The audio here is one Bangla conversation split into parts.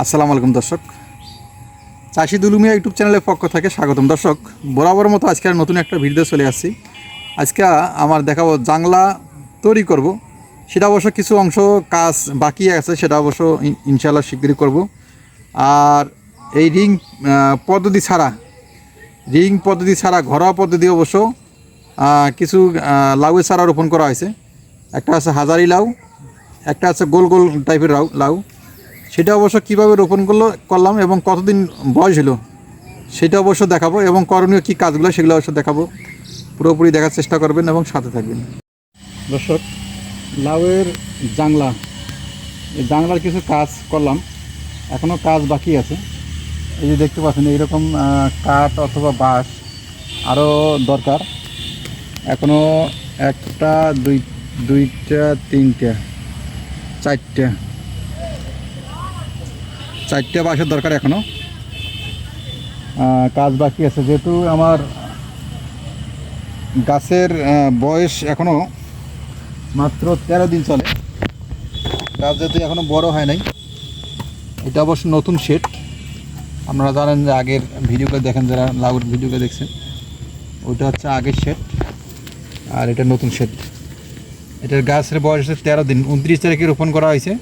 আসসালামু আলাইকুম দর্শক। চাষি দুলুমিয়া ইউটিউব চ্যানেলের পক্ষ থেকে স্বাগতম দর্শক। বরাবর মতো আজকে নতুন একটা ভিডিও চলে আসছি। আজকে আমার দেখাবো জাংলা তৈরি করব। সেটা অবশ্য কিছু অংশ কাজ বাকি আছে, সেটা অবশ্য ইনশাল্লাহ শিগগিরই করব। আর এই রিং পদ্ধতি ছাড়া, রিং পদ্ধতি ছাড়া, ঘরোয়া পদ্ধতি অবশ্য কিছু লাউয়ের চারা রোপণ করা হয়েছে। একটা আছে হাজারি লাউ, একটা আছে গোল গোল টাইপের লাউ। সেটা অবশ্য কীভাবে রোপণ করল, করলাম এবং কতদিন বয়স হলো, সেটা অবশ্য দেখাবো এবং করণীয় কী কাজগুলো সেগুলো অবশ্য দেখাবো। পুরোপুরি দেখার চেষ্টা করবেন এবং সাথে থাকবেন। দর্শক, লাউয়ের জাংলা, এই জাংলার কিছু কাজ করলাম এখনও কাজ বাকি আছে। এই যে দেখতে পাচ্ছেন, এইরকম কাঠ অথবা বাঁশ আরও দরকার। এখনও একটা, দুই, দুইটা, তিনটা, চারটা চারটে বাঁশের দরকার এখনও কাজ বাকি আছে। যেহেতু আমার গাছের বয়স এখনও মাত্র তেরো দিন চলে। গাছ যেহেতু এখনও বড় হয় নাই, এটা অবশ্য নতুন শেড আপনারা জানেন যে আগের ভিডিওগুলো দেখেন, যারা লাউর ভিডিওগুলো দেখছেন, ওটা হচ্ছে আগের শেড আর এটা নতুন শেড এটার গাছের বয়স হচ্ছে তেরো দিন। উনত্রিশ তারিখে রোপণ করা হয়েছে।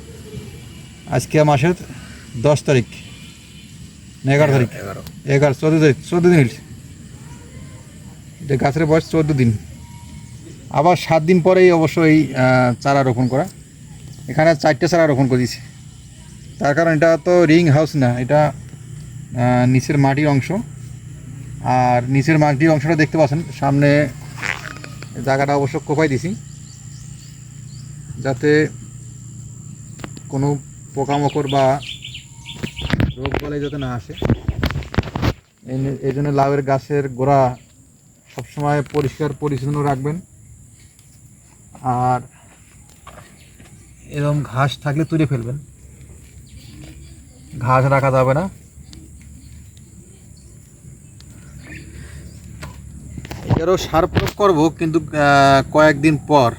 আজকে মাসের দশ তারিখ। না এগারো তারিখ। এগারো। এগারো চোদ্দ তারিখ চোদ্দ দিন হয়েছে এটা গাছের বয়স চোদ্দ দিন। আবার সাত দিন পরেই অবশ্যই আহ, চারা রোপণ করা। এখানে চারটে চারা রোপণ করেছি তার কারণ এটা তো রিং হাউস না এটা নিচের মাটির অংশ। আর নিচের মাটির অংশটা দেখতে পাচ্ছেন সামনে জায়গাটা অবশ্য কোপাই দিছি যাতে কোনো পোকামাকড় বা রোগ বালাই যাতে না আসে। এই জন্য লাউয়ের গাছের গোড়া সবসময় পরিষ্কার, পরিচ্ছন্ন রাখবেন। আর এরকম ঘাস থাকলে তুলে ফেলবেন। ঘাস রাখা যাবে না। এরও সার প্রয়োগ করব, কিন্তু কয়েকদিন পর।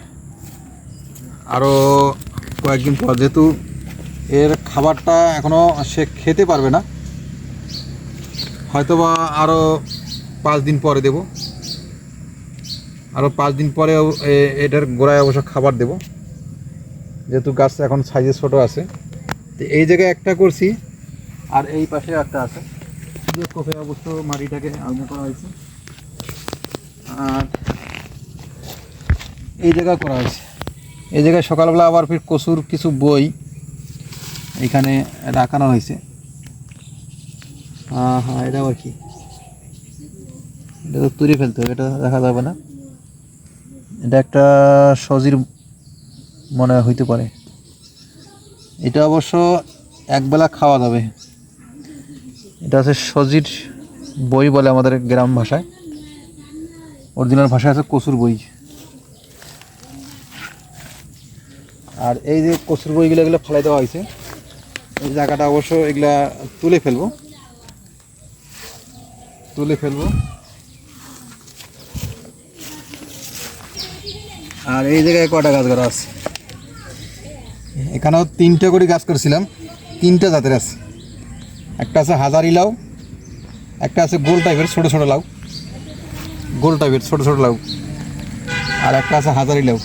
আরও কয়েকদিন পর, যেহেতু এর খাবারটা এখনও সে খেতে পারবে না। হয়তোবা আরও পাঁচ দিন পরে দেব। আরও পাঁচ দিন পরে এটার গোড়ায় অবশ্য খাবার দেব। যেহেতু গাছটা এখন সাইজে ছোটো আছে। তো এই জায়গায় একটা করছি, আর এই পাশে একটা আছে। কোপে অবশ্য মাটিটাকে আলাদা করা হয়েছে। আর এই জায়গায় করা হয়েছে। এই জায়গায় সকালবেলা আবার ফির কচুর কিছু বই এখানে রাখানো হয়েছে। হ্যাঁ হ্যাঁ এটা আবার কি? এটা তো তুলে ফেলতে হবে, এটা দেখা যাবে না। এটা একটা সজির মনে হইতে পারে। এটা অবশ্য একবেলা খাওয়া যাবে। এটা আছে সজির বই বলে আমাদের গ্রাম ভাষায়। অরিজিনাল ভাষায় আছে কচুর বই। আর এই যে কচুর বইগুলো এগুলো ফেলাই দেওয়া হয়েছে। এই জায়গাটা অবশ্য এগুলা তুলে ফেলব। তুলে ফেলব। আর এই জায়গায় কটা গাছ করা আছে? এখানেও তিনটে করে গাছ করেছিলাম, তিনটে জাতের আছে। একটা আছে হাজারি লাউ, একটা আছে গোল টাইপের ছোটো ছোটো লাউ, গোল টাইপের ছোটো ছোটো লাউ, আর একটা আছে হাজারি লাউ।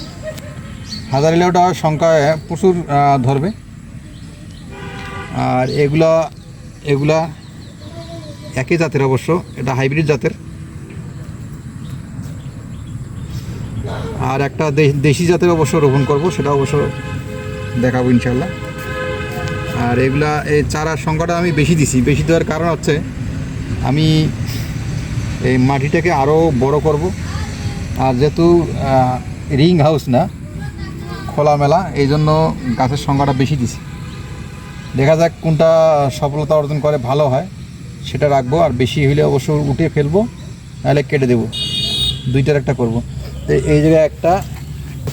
হাজারি লাউটা সংখ্যায় প্রচুর ধরবে। আর এগুলা এগুলা একই জাতের অবশ্য, এটা হাইব্রিড জাতের। আর একটা দেশি জাতের অবশ্য রোপণ করব, সেটা অবশ্য দেখাবো ইনশাল্লাহ আর এগুলা, এই চারার সংখ্যাটা আমি বেশি দিছি। বেশি দেওয়ার কারণ হচ্ছে, আমি এই মাটিটাকে আরও বড় করব। আর যেহেতু রিং হাউস না, খোলামেলা এই জন্য গাছের সংখ্যাটা বেশি দিছি। দেখা যাক কোনটা সফলতা অর্জন করে ভালো হয়, সেটা রাখব। আর বেশি হলে অবশ্য উঠে ফেলব, নাহলে কেটে দেবো। দুইটার একটা করব। তো এই জায়গায় একটা,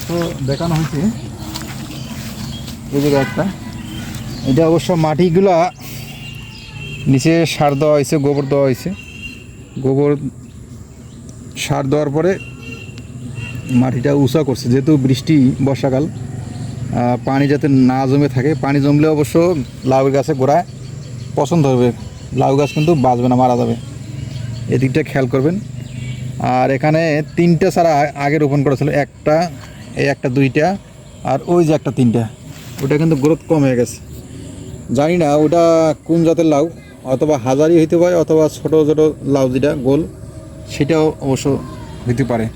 তো দেখানো হয়েছে। এই জায়গায় একটা। এটা অবশ্য মাটিগুলা নিচে সার দেওয়া হয়েছে, গোবর দেওয়া হয়েছে। গোবর সার দেওয়ার পরে মাটিটা উঁচা করছে, যেহেতু বৃষ্টি, বর্ষাকাল। পানি যাতে না জমে থাকে। পানি জমলে অবশ্য লাউ গাছে গোড়ায় পছন্দ হবে। লাউ গাছ কিন্তু বাঁচবে না, মারা যাবে। এদিকটা খেয়াল করবেন। আর এখানে তিনটে আ- আগে রোপণ করা ছিল। একটা, এই একটা দুইটা, আর ওই যে একটা তিনটা। ওটা কিন্তু গ্রোথ কম হয়ে গেছে। জানি না, ওটা কোন জাতের লাউ? অথবা হাজারি হইতে পারে, অথবা ছোটো ছোটো লাউ যেটা গোল, সেটাও অবশ্য হইতে পারে।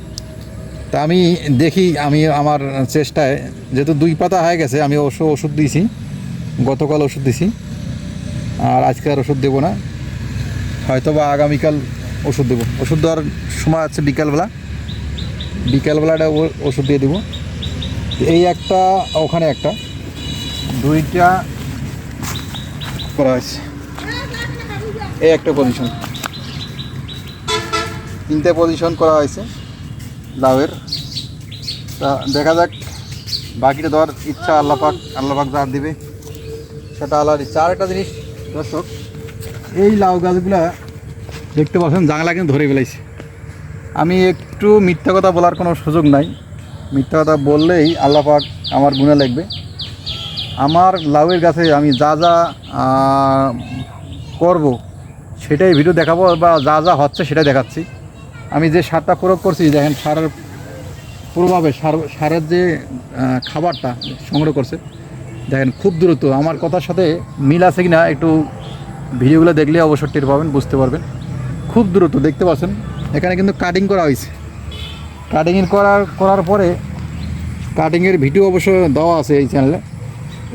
তা আমি দেখি, আমি আমার চেষ্টায়, যেহেতু দুই পাতা হয়ে গেছে, আমি অবশ্য ওষুধ দিয়েছি, গতকাল ওষুধ দিছি আর আজকে আর ওষুধ দেবো না। হয়তো বা আগামীকাল ওষুধ দেবো। ওষুধ দেওয়ার সময় আছে বিকালবেলা। বিকালবেলাটা ওষুধ দিয়ে দেবো। এই একটা, ওখানে একটা। দুইটা করা হয়েছে। এই একটা পজিশন তিনটে পজিশন করা হয়েছে। লাউয়ের। তা দেখা যাক, বাকিটা দেওয়ার ইচ্ছা আল্লাহ পাক আল্লাহ পাক যা দিবে, সেটা আল্লাহর ইচ্ছা। আর একটা জিনিস, দর্শক, এই লাউ গাছগুলা দেখতে পাচ্ছেন, জাংলা কিন্তু ধরে ফেলাইছে। আমি একটু মিথ্যা কথা বলার কোনো সুযোগ নাই। মিথ্যা কথা বললেই আল্লাহ পাক আমার গুণে লাগবে। আমার লাউয়ের গাছে আমি যা যা করব, সেটাই ভিডিও দেখাবো বা যা যা হচ্ছে সেটাই দেখাচ্ছি। আমি যে সারটা প্রয়োগ করছি, দেখেন সারের প্রভাবে সার, সারের যে খাবারটা সংগ্রহ করছে, দেখেন খুব দ্রুত। আমার কথার সাথে মিল আছে কি না একটু ভিডিওগুলো দেখলে অবশ্য টের পাবেন, বুঝতে পারবেন। খুব দ্রুত, দেখতে পাচ্ছেন? এখানে কিন্তু কাটিং করা হয়েছে। কাটিংয়ের করার করার পরে কাটিংয়ের ভিডিও অবশ্য দেওয়া আছে এই চ্যানেলে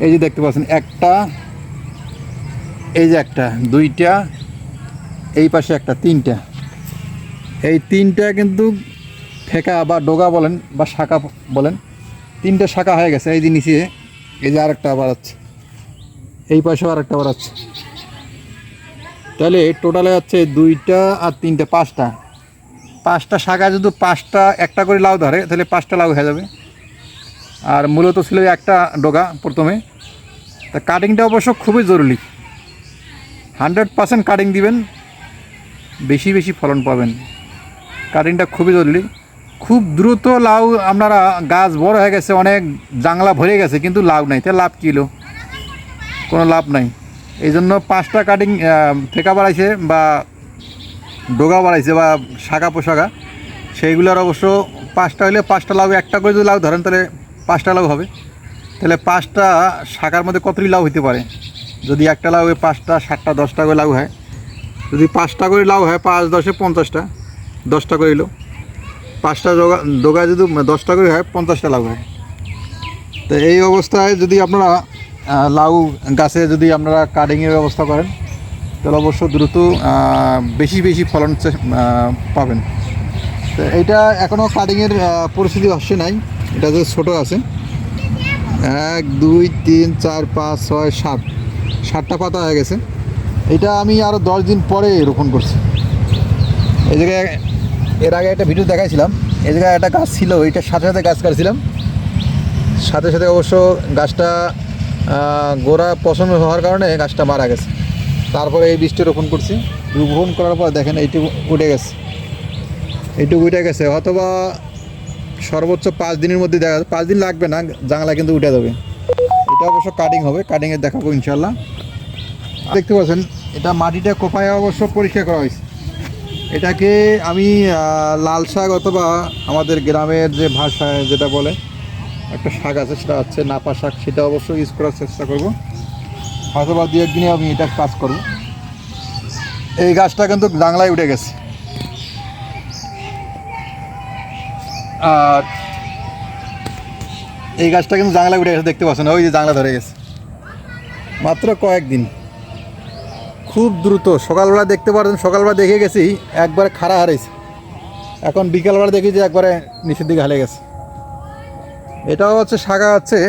এই যে দেখতে পাচ্ছেন, একটা, এই যে একটা, দুইটা, এই পাশে একটা, তিনটা। এই তিনটা কিন্তু ফেকা বা ডোগা বলেন বা শাখা বলেন, তিনটে শাখা হয়ে গেছে, এই যে নিচে, এই যে আরেকটা আবার আছে। এই পাশেও আরেকটা আবার আছে। তাহলে টোটালে হচ্ছে দুইটা আর তিনটে, পাঁচটা। পাঁচটা শাখা যদি পাঁচটা একটা করে লাউ ধরে, তাহলে পাঁচটা লাউ হয়ে যাবে। আর মূলত ছিল একটা ডোগা প্রথমে। তা কাটিংটা অবশ্য খুবই জরুরি। হান্ড্রেড পার্সেন্ট কাটিং দিবেন, বেশি বেশি ফলন পাবেন। কাটিংটা খুবই জরুরি। খুব দ্রুত লাউ আপনারা গাছ বড় হয়ে গেছে, অনেক জাংলা ভরে গেছে, কিন্তু লাভ নাই। তাহলে লাভ কিলো কোনো লাভ নাই। এই জন্য পাঁচটা কাটিং ফেকা বাড়াইছে বা ডোগা বাড়াইছে বা শাখা পোশাকা সেইগুলোর অবশ্য পাঁচটা হলে পাঁচটা লাউ, একটা করে যদি লাউ ধরেন, তাহলে পাঁচটা লাউ হবে। তাহলে পাঁচটা শাখার মধ্যে কতটি লাউ হইতে পারে? যদি একটা লাউ পাঁচটা, সাতটা, দশটা করে লাউ হয়। যদি পাঁচটা করে লাউ হয়, পাঁচ, দশে পঞ্চাশটা। দশটা করে এলো। পাঁচটা ডোগা ডোগা যদি দশটা করে হয়, পঞ্চাশটা লাউ হয়। তো এই অবস্থায় যদি আপনারা লাউ গাছে যদি আপনারা কাটিংয়ের ব্যবস্থা করেন, তাহলে অবশ্য দ্রুত বেশি বেশি ফলন পাবেন। তো এইটা এখনও কাটিংয়ের পরিস্থিতি আসছে নাই। এটা যে ছোটো আছে। এক, দুই, তিন, চার, পাঁচ, ছয়, সাত। সাতটা পাতা হয়ে গেছে। এটা আমি আরও দশ দিন পরে রোপণ করছি। এই জায়গায় এর আগে একটা ভিডিও দেখাইছিলাম। এই জায়গায় একটা গাছ ছিল এইটার সাথে সাথে গাছ কাটছিলাম। সাথে সাথে অবশ্য গাছটা গোড়া পছন্দ হওয়ার কারণে গাছটা মারা গেছে। তারপরে এই বৃষ্টি রোপণ করছি। রোপণ করার পর দেখেন এইটুকু উঠে গেছে। এইটুকু উঠে গেছে। অথবা সর্বোচ্চ পাঁচ দিনের মধ্যে দেখা পাঁচ দিন লাগবে না জাংলা কিন্তু উঠে যাবে। এটা অবশ্য কাটিং হবে। কাটিংয়ে দেখাবো ইনশাল্লাহ দেখতে পাচ্ছেন, এটা মাটিটা কোপায় অবশ্য পরিষ্কার করা হয়েছে। এটাকে আমি লাল শাক অথবা আমাদের গ্রামের যে ভাষায় যেটা বলে, একটা শাক আছে, সেটা হচ্ছে নাপা শাক। সেটা অবশ্যই ইউজ করার চেষ্টা করব। হয়তোবা দু একদিনে আমি এটা কাজ করব। এই গাছটা কিন্তু জাংলায় উঠে গেছে। আর এই গাছটা কিন্তু জাংলায় উঠে গেছে, দেখতে পাচ্ছেন? ওই যে জাংলা ধরে গেছে। মাত্র কয়েকদিন। খুব দ্রুত। সকালবেলা দেখতে পারেন সকালবেলা দেখে গেছি, একবারে খাড়া হারাইছে। এখন বিকালবেলা দেখি যে একবারে নিচের দিকে হালে গেছে। এটাও হচ্ছে শাখা হচ্ছে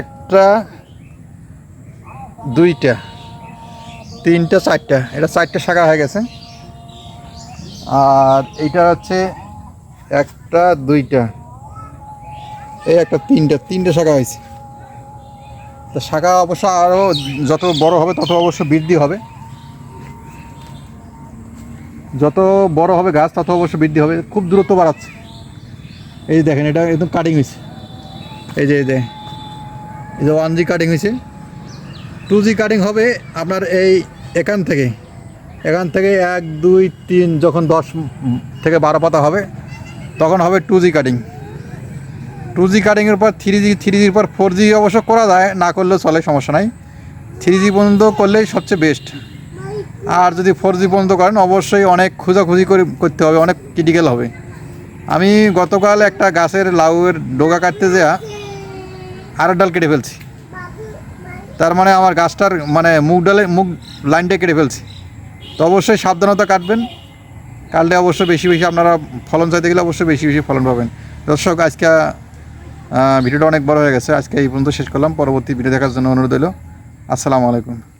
একটা, দুইটা, তিনটা, চারটা। এটা চারটা শাখা হয়ে গেছে। আর এইটা হচ্ছে একটা, দুইটা। এই একটা, তিনটা তিনটা শাখা হয়েছে। তো শাখা অবশ্য আরও যত বড় হবে, তত অবশ্য বৃদ্ধি হবে। যত বড় হবে গাছ, তত অবশ্য বৃদ্ধি হবে। খুব দূরত্ব বাড়াচ্ছে। এই দেখেন, এটা একদম কাটিং হয়েছে। এই যে এই যে এই যে ওয়ান জি কাটিং হয়েছে। টু জি কাটিং হবে আপনার এই এখান থেকে। এখান থেকে এক, দুই, তিন, যখন দশ থেকে বারো পাতা হবে, তখন হবে two G cutting two G কাটিংয়ের পর থ্রি জি থ্রি জির পর ফোর জি অবশ্য করা যায়, না করলেও চলে, সমস্যা নাই। থ্রি জি পর্যন্ত করলেই সবচেয়ে বেস্ট আর যদি ফোর জি পর্যন্ত করেন, অবশ্যই অনেক খোঁজাখুঁজি করে করতে হবে, অনেক ক্রিটিক্যাল হবে। আমি গতকাল একটা গাছের লাউয়ের ডোগা কাটতে যাওয়া আর ডাল কেটে ফেলছি। তার মানে আমার গাছটার মানে মুগ ডালে, মুগ লাইনটা কেটে ফেলছি। তো অবশ্যই সাবধানতা কাটবেন। কাটলে অবশ্যই বেশি বেশি আপনারা ফলন চাইতে গেলে অবশ্যই বেশি বেশি ফলন পাবেন। দর্শক, আজকে ভিডিওটা অনেক বড় হয়ে গেছে। আজকে এই পর্যন্ত শেষ করলাম। পরবর্তী ভিডিও দেখার জন্য অনুরোধ হলো আসসালামু আলাইকুম।